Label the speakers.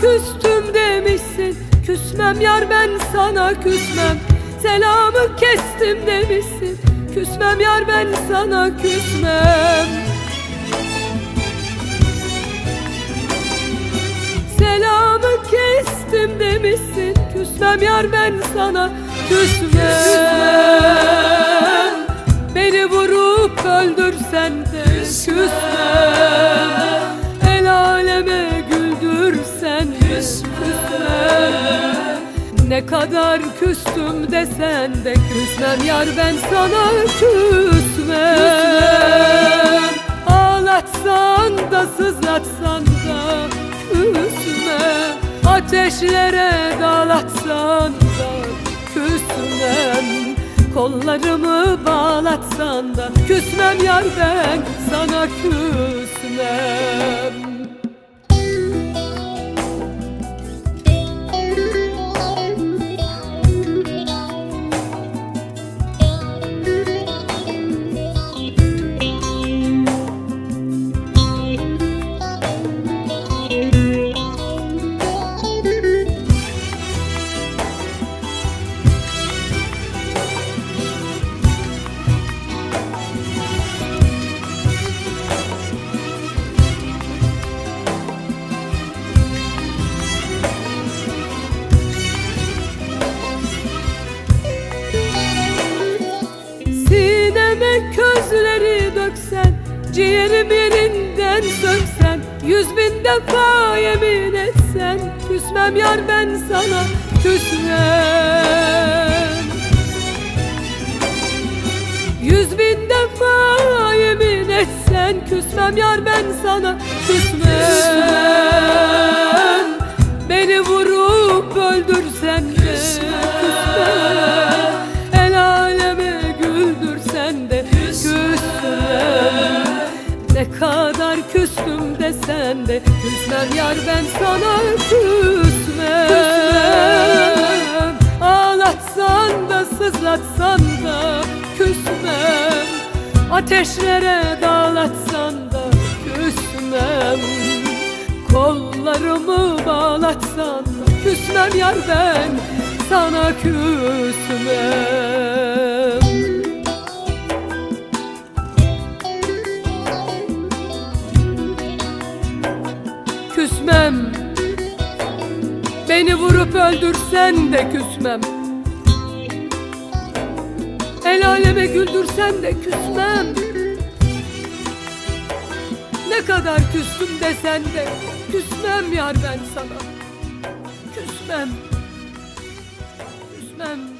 Speaker 1: küstüm demişsin. Küsmem yar ben sana küsmem. Selamı kestim demişsin. Küsmem yar ben sana küsmem. Selamı kestim demişsin. Küsmem yar ben sana küsmem. Beni vurup öldürsen de küsmem Ne kadar küstüm desen de küsmem. Yar ben sana küsmem. Ağlatsan da sızlatsan da küsmem Ateşlere dağlatsan da küsmem. Kollarımı bağlatsan da küsmem. Yar ben sana küsmem döksen Ciğerim yerinden söksen Yüz bin defa yemin etsen Küsmem yar ben sana küsmem. Yüz bin defa yemin etsen Küsmem yar ben sana küsmem yar ben sana küsmem. Ağlatsan da sızlatsan da küsmem. Ateşlere dağlatsan da küsmem. Kollarımı bağlatsan da küsmem. Yar ben sana küsmem Küsmem. Beni vurup öldürsen de küsmem. El aleme güldürsen de küsmem. Ne kadar küstüm desen de Küsmem yar ben sana. Küsmem. Küsmem